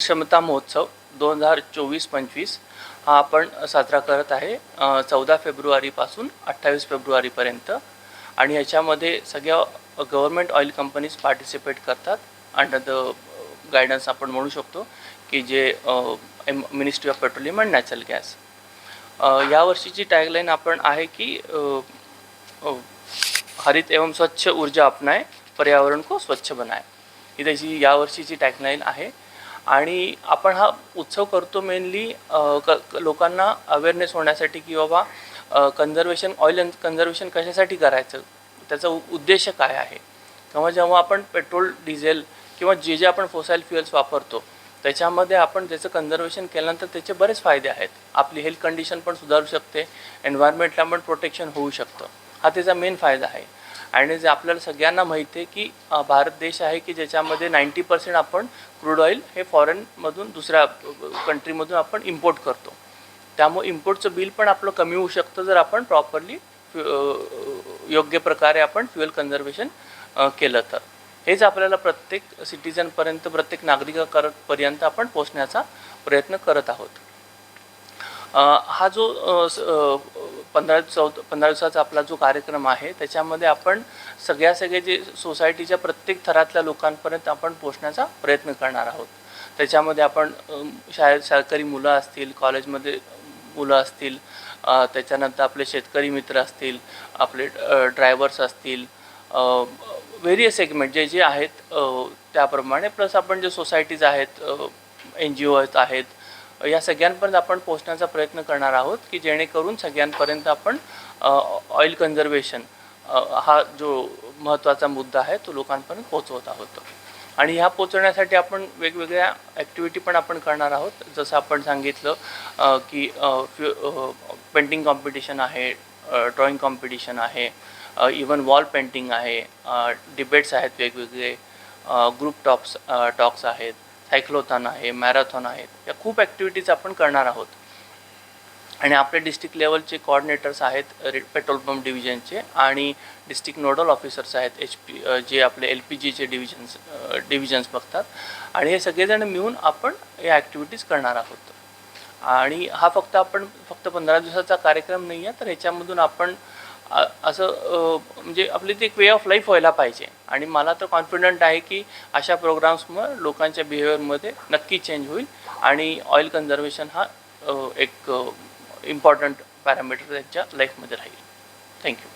क्षमता महोत्सव दोन हजार चोवीस पंचवीस हा आपण साजरा करत आहे चौदा फेब्रुवारीपासून अठ्ठावीस फेब्रुवारीपर्यंत. आणि याच्यामध्ये सगळ्या गव्हर्मेंट ऑइल कंपनीज पार्टिसिपेट करतात. अंडर द गायडन्स आपण म्हणू शकतो की जे ministry of petroleum and natural gas यावर्षीची टॅगलाईन आपण आहे की हरित एवं स्वच्छ ऊर्जा अपनाय पर्यावरण को स्वच्छ बनाय. ही त्याची यावर्षीची टॅगलाईन आहे. आणि आपण हा उत्सव करतो मेनली क लोकांना अवेअरनेस होण्यासाठी की बाबा कन्झर्वेशन ऑइल अँड कन्झर्वेशन कशासाठी करायचं? त्याचा उद्देश काय आहे? किंवा जेव्हा आपण पेट्रोल डिझेल किंवा जे जे आपण फोसाईल फ्युअल्स वापरतो त्याच्यामध्ये आपण त्याचं कन्झर्वेशन केल्यानंतर त्याचे बरेच फायदे आहेत. आपली हेल्थ कंडिशन पण सुधारू शकते एन्व्हायरमेंटला पण प्रोटेक्शन होऊ शकतं. हा त्याचा मेन फायदा आहे. आणि जे आपल्याला सगळ्यांना माहिती आहे की भारत देश आहे की ज्याच्यामध्ये नाईंटी पर्सेंट आपण क्रूड ऑइल हे फॉरेनमधून दुसऱ्या कंट्रीमधून आपण इम्पोर्ट करतो. त्यामुळे इम्पोर्टचं बिल पण आपलं कमी होऊ शकतं जर आपण प्रॉपरली योग्य प्रकारे आपण फ्युएल कन्झर्वेशन केलं तर. हेच आपल्याला प्रत्येक सिटीजनपर्यंत प्रत्येक नागरिकापर्यंत आपण पोचण्याचा प्रयत्न करत आहोत. हा जो पंधरा चौथ पंधरा दिवसाचा आपला जो कार्यक्रम आहे त्याच्यामध्ये आपण सगळ्या सगळे जे सोसायटीच्या प्रत्येक थरातल्या लोकांपर्यंत आपण पोचण्याचा प्रयत्न करणार आहोत. त्याच्यामध्ये आपण शाळेत शाळकरी मुलं असतील कॉलेजमध्ये मुलं असतील त्याच्यानंतर आपले शेतकरी मित्र असतील आपले ड्रायव्हर्स असतील व्हेरियस सेगमेंट जे जे आहेत त्याप्रमाणे प्लस आपण जे सोसायटीज आहेत एन जी ओज आहेत या सगळ्यांपर्यंत आपण पोहोचण्याचा प्रयत्न करणार आहोत की जेणेकरून सगळ्यांपर्यंत आपण ऑइल कन्झर्वेशन हा जो महत्त्वाचा मुद्दा आहे तो लोकांपर्यंत पोचवत आहोत. आणि ह्या पोचवण्यासाठी आपण वेगवेगळ्या ॲक्टिव्हिटी पण आपण करणार आहोत. जसं आपण सांगितलं की की पेंटिंग कॉम्पिटिशन आहे ड्रॉइंग कॉम्पिटिशन आहे इवन वॉल पेंटिंग आहे डिबेट्स आहेत वेगवेगळे ग्रुप टॉप्स टॉक्स आहेत. सायक्लोथॉन आहे मॅरेथॉन आहेत या खूप ॲक्टिव्हिटीज आपण करणार आहोत. आणि आपले डिस्ट्रिक्ट लेवलचे कॉर्डिनेटर्स आहेत रे पेट्रोल पंप डिव्हिजनचे आणि डिस्ट्रिक्ट नोडल ऑफिसर्स आहेत एच पी जे आपले एल पी जीचे डिव्हिजन्स डिव्हिजन्स बघतात. आणि हे सगळेजण मिळून आपण या ॲक्टिव्हिटीज करणार आहोत. आणि हा फक्त आपण फक्त पंधरा दिवसाचा कार्यक्रम नाही आहे तर ह्याच्यामधून आपण असं म्हणजे आपली ती एक वे ऑफ लाईफ व्हायला पाहिजे. आणि मला तर कॉन्फिडंट आहे की अशा प्रोग्राम्समुळे लोकांच्या बिहेवियरमध्ये नक्की चेंज होईल. आणि ऑइल कन्झर्वेशन हा एक इम्पॉर्टंट पॅरामीटर त्यांच्या लाईफमध्ये राहील. थँक्यू